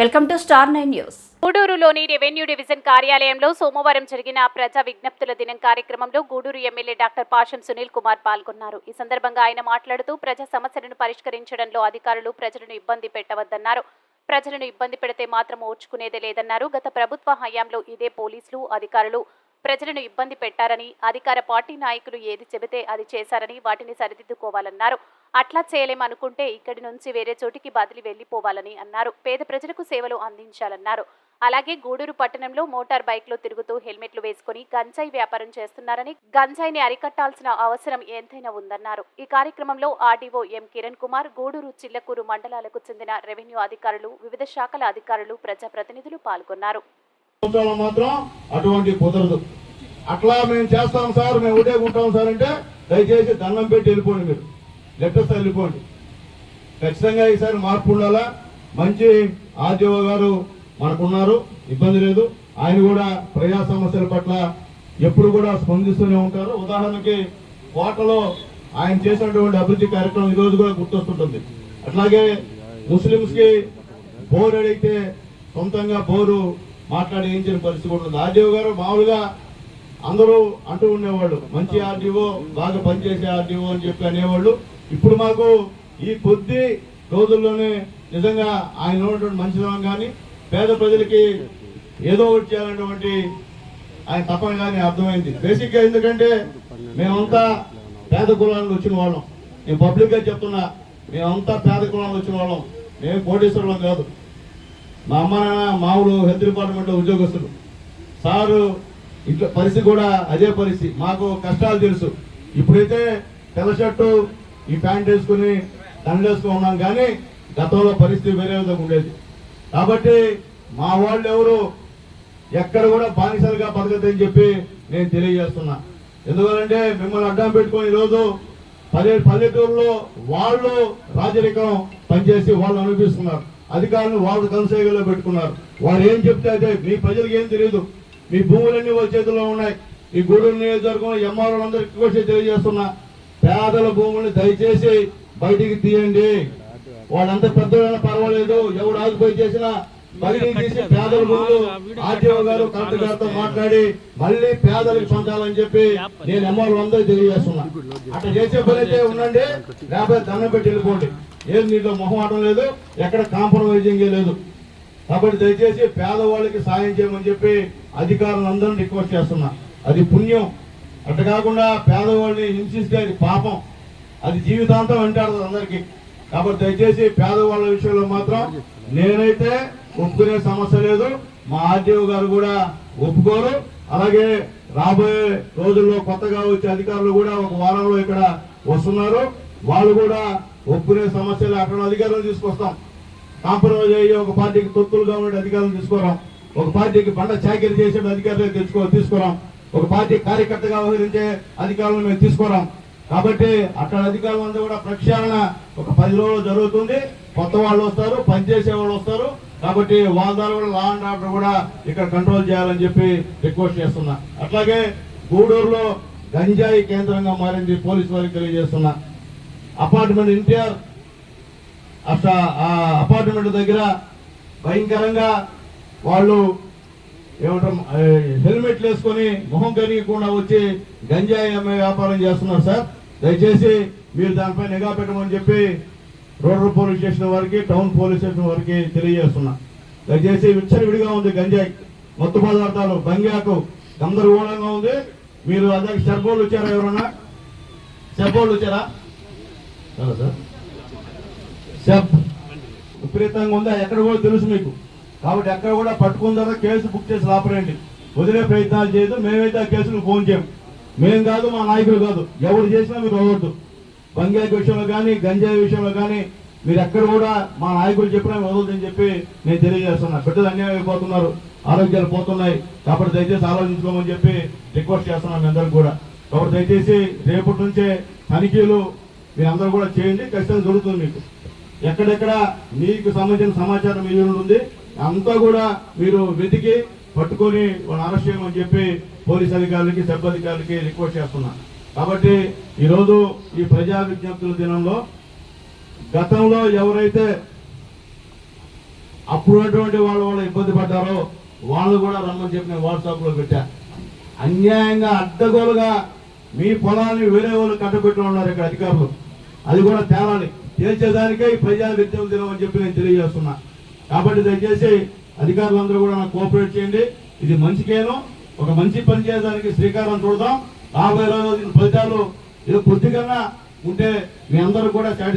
Welcome to star nine news. గూడూరులోని revenue division కార్యాలయంలో సోమవారం జరిగిన ప్రజా విజ్ఞప్తుల దినం కార్యక్రమంలో గూడూరు ఎమ్మెల్యే డాక్టర్ పాషం సునీల్ కుమార్ పాల్గొన్నారు. ఈ సందర్భంగా ఆయన మాట్లాడుతూ ప్రజా సమస్యలను పరిష్కరించడంలో అధికారులు ప్రజలను ఇబ్బంది పెట్టవద్దన్నారు. ప్రజలను ఇబ్బంది పెడితే మాత్రం ఓర్చుకునేదే లేదన్నారు. గత ప్రభుత్వ హయాంలో ఇదే పోలీసులు అధికారులు ప్రజలను ఇబ్బంది పెట్టారని అధికార పార్టీ నాయకులు ఏది చెబితే అది చేశారని వాటిని సరిదిద్దుకోవాలన్నారు. అట్లా చేయలేమనుకుంటే ఇక్కడి నుంచి వేరే చోటికి బదిలీ వెళ్ళిపోవాలని అన్నారు. పేద ప్రజలకు సేవలు అందించాలన్నారు. అలాగే గూడూరు పట్టణంలో మోటార్ బైక్లో తిరుగుతూ హెల్మెట్లు వేసుకుని గంజాయి వ్యాపారం చేస్తున్నారని గంజాయిని అరికట్టాల్సిన అవసరం ఎంతైనా ఉందన్నారు. ఈ కార్యక్రమంలో ఆర్డీఓ ఎం కిరణ్ కుమార్ గూడూరు చిల్లకూరు మండలాలకు చెందిన రెవెన్యూ అధికారులు వివిధ శాఖల అధికారులు ప్రజాప్రతినిధులు పాల్గొన్నారు. అట్లా మేము చేస్తాం సార్ మేము ఉంటాం సార్ అంటే దయచేసి దండం పెట్టి వెళ్ళిపోండి మీరు. లెటర్స్ వెళ్ళిపోండి ఖచ్చితంగా ఈసారి మార్పు ఉండాలా? మంచి ఆర్జీఓ గారు మనకున్నారు ఇబ్బంది లేదు. ఆయన కూడా ప్రజా సమస్యల పట్ల ఎప్పుడు కూడా స్పందిస్తూనే ఉంటారు. ఉదాహరణకి కోటలో ఆయన చేసినటువంటి అభివృద్ధి కార్యక్రమం ఈ రోజు కూడా గుర్తొస్తుంటుంది. అట్లాగే ముస్లింస్కి బోర్ అడిగితే సొంతంగా బోరు మాట్లాడి వేయించిన పరిస్థితి కూడా ఉంది ఆర్డీఓ గారు మామూలుగా అందరూ అంటూ ఉండేవాళ్ళు మంచి ఆర్డీఓ బాగా పనిచేసే ఆర్డీఓ అని చెప్పి అనేవాళ్ళు. ఇప్పుడు మాకు ఈ కొద్ది రోజుల్లోనే నిజంగా ఆయన ఉన్నటువంటి మంచిదనం కానీ పేద ప్రజలకి ఏదో ఒకటి చేయాలనేటువంటి ఆయన తపన కానీ అర్థమైంది. బేసిక్గా ఎందుకంటే మేమంతా పేద కులాలకు వచ్చిన వాళ్ళం. నేను పబ్లిక్గా చెప్తున్నా మేమంతా పేద కులాలకు వచ్చిన వాళ్ళం. మేము కోటేశ్వరులం కాదు. మా అమ్మ నాన్న మామూలు హెల్త్ డిపార్ట్మెంట్లో ఉద్యోగస్తులు. సారు ఇంట్లో పరిస్థితి కూడా అదే పరిస్థితి. మాకు కష్టాలు తెలుసు. ఇప్పుడైతే తెల్ల షర్టు ఈ ప్యాంట్ వేసుకుని దండేసుకుని ఉన్నాం కానీ గతంలో పరిస్థితి వేరే విధంగా ఉండేది. కాబట్టి మా వాళ్ళు ఎవరు ఎక్కడ కూడా బానిసలుగా బతకదని చెప్పి నేను తెలియజేస్తున్నా. ఎందుకంటే మిమ్మల్ని అడ్డం పెట్టుకొని ఈరోజు పల్లె పల్లెటూరులో వాళ్ళు రాజరికం పనిచేసి వాళ్ళు అనిపిస్తున్నారు అధికారులు వాళ్ళు కనసేగలో పెట్టుకున్నారు. వారు ఏం చెప్తే అదే. మీ ప్రజలకు ఏం తెలియదు మీ భూములన్నీ వాళ్ళ చేతుల్లో ఉన్నాయి. ఈ గూడూరు నియోజకవర్గం ఎంఆర్ఓలందరికీ కూడా తెలియజేస్తున్నా. పేదల భూముల్ని దయచేసి బయటికి తీయండి. వాళ్ళంత పెద్దలైనా పర్వాలేదు. ఎవడు ఆగిపోయి చేసినా బయటికి తీసి పేదల భూములు ఆర్టీఓ గారు కలెక్టర్ గారితో మాట్లాడి మళ్ళీ పేదలకు పంచాలని చెప్పి నేను ఎంఆర్ఓ అందరూ తెలియజేస్తున్నా. అట్లా చేసే పని అయితే ఉండండి. లేకపోతే దండం పెట్టి వెళ్ళిపోండి. ఏం నీటిలో మొహం ఆడడం లేదు. ఎక్కడ కాంప్రమైజింగ్ లేదు. కాబట్టి దయచేసి పేదవాళ్ళకి సాయం చేయమని చెప్పి అధికారులందరూ రిక్వెస్ట్ చేస్తున్నా. అది పుణ్యం. అంతేకాకుండా కాకుండా పేదవాళ్ళని హింసిస్తే అది పాపం. అది జీవితాంతం వెంటాడుతుంది అందరికీ. కాబట్టి దయచేసి పేదవాళ్ళ విషయంలో మాత్రం నేనైతే ఒప్పుకునే సమస్య లేదు. మా ఆర్టీఓ గారు కూడా ఒప్పుకోరు. అలాగే రాబోయే రోజుల్లో కొత్తగా వచ్చే అధికారులు కూడా ఒక వారంలో ఇక్కడ వస్తున్నారు. వాళ్ళు కూడా ఒప్పుకునే సమస్యలు అక్కడ అధికారులు తీసుకొస్తాం. కాంప్రమైజ్ అయ్యి ఒక పార్టీకి తొత్తులుగా ఉండే అధికారులు తీసుకోరాం ఒక పార్టీకి బండ చాకరీ చేసే అధికారులు తెచ్చుకో తీసుకురాం ఒక పార్టీ కార్యకర్తగా వ్యవహరించే అధికారులు మేము తీసుకురాం. కాబట్టి అక్కడ అధికారులంతా కూడా ప్రక్షాళన ఒక పది రోజులు జరుగుతుంది. కొత్త వాళ్ళు వస్తారు పనిచేసే వాళ్ళు వస్తారు. కాబట్టి వాళ్ళ ద్వారా కూడా లా అండ్ ఆర్డర్ కూడా ఇక్కడ కంట్రోల్ చేయాలని చెప్పి రిక్వెస్ట్ చేస్తున్నా. అట్లాగే గూడూరులో గంజాయి కేంద్రంగా మారింది పోలీసు వారికి తెలియజేస్తున్నా. అపార్ట్మెంట్ ఎన్టీఆర్ అసలు ఆ అపార్ట్మెంట్ దగ్గర భయంకరంగా వాళ్ళు ఏమంటారు హెల్మెట్లు వేసుకొని మొహం కరిగకుండా వచ్చి గంజాయి అమ్మే వ్యాపారం చేస్తున్నారు సార్. దయచేసి మీరు దానిపై నిఘా పెట్టమని చెప్పి రూరల్ పోలీస్ స్టేషన్ వారికి టౌన్ పోలీస్ స్టేషన్ వారికి తెలియజేస్తున్నా. దయచేసి విచ్చలవిడిగా ఉంది గంజాయి. మత్తు పదార్థాలు బంగ్యాకు గందరగోళంగా ఉంది. మీరు అదే సెర్బోళ్ళు వచ్చారా ఎవరన్నా? సెర్బోళ్ళు వచ్చారా సార్. సెబ్ విపరీతంగా ఉందా? ఎక్కడ కూడా తెలుసు మీకు? కాబట్టి ఎక్కడ కూడా పట్టుకున్న తర్వాత కేసు బుక్ చేసి లాపరండి వదిలే ప్రయత్నాలు చేయదు మేమైతే ఆ కేసులు ఫోన్ చేయం మేము కాదు మా నాయకులు కాదు. ఎవరు చేసినా మీరు వదవద్దు బంగాయి విషయంలో కానీ గంజాయి విషయంలో కానీ మీరు ఎక్కడ కూడా మా నాయకులు చెప్పినా వదలదని చెప్పి నేను తెలియజేస్తున్నా. బిడ్డలు అన్యాయం అయిపోతున్నారు ఆరోగ్యాలు పోతున్నాయి. కాబట్టి దయచేసి ఆలోచించుకోమని చెప్పి రిక్వెస్ట్ చేస్తున్నాను మీ అందరికి కూడా. కాబట్టి దయచేసి రేపటి నుంచే తనిఖీలు మీరు అందరూ కూడా చేయండి ఖచ్చితంగా దొరుకుతుంది మీకు. ఎక్కడెక్కడ మీకు సంబంధించిన సమాచారం మీ ఉంటుంది ఉంది అంతా కూడా మీరు వెతికి పట్టుకొని వాళ్ళని అరెస్ట్ చేయమని చెప్పి పోలీస్ అధికారులకి సబ్ అధికారులకి రిక్వెస్ట్ చేస్తున్నాను కాబట్టి ఈరోజు ఈ ప్రజా విజ్ఞప్తుల దినంలో గతంలో ఎవరైతే అప్పుడున్నటువంటి వాళ్ళు వాళ్ళు ఇబ్బంది పడ్డారో వాళ్ళు కూడా రమ్మని చెప్పి నేను వాట్సాప్లో పెట్టా. అన్యాయంగా అడ్డగోలుగా మీ పొలాన్ని వేరే వాళ్ళు కట్టబెట్టి ఉన్నారు ఇక్కడ అధికారులు. అది కూడా తేలాలి. తేల్చేదానికే ఈ ప్రజా విద్యం దినం అని చెప్పి నేను తెలియజేస్తున్నా. కాబట్టి దయచేసి అధికారులందరూ కూడా నాకు కోఆపరేట్ చేయండి. ఇది మంచికేను ఒక మంచి పని చేయడానికి శ్రీకారం చూడదాం. రాబోయే రోజు ఫలితాలు ఏదో కొద్దిగా ఉంటే మీ అందరూ కూడా సాటిస్ఫై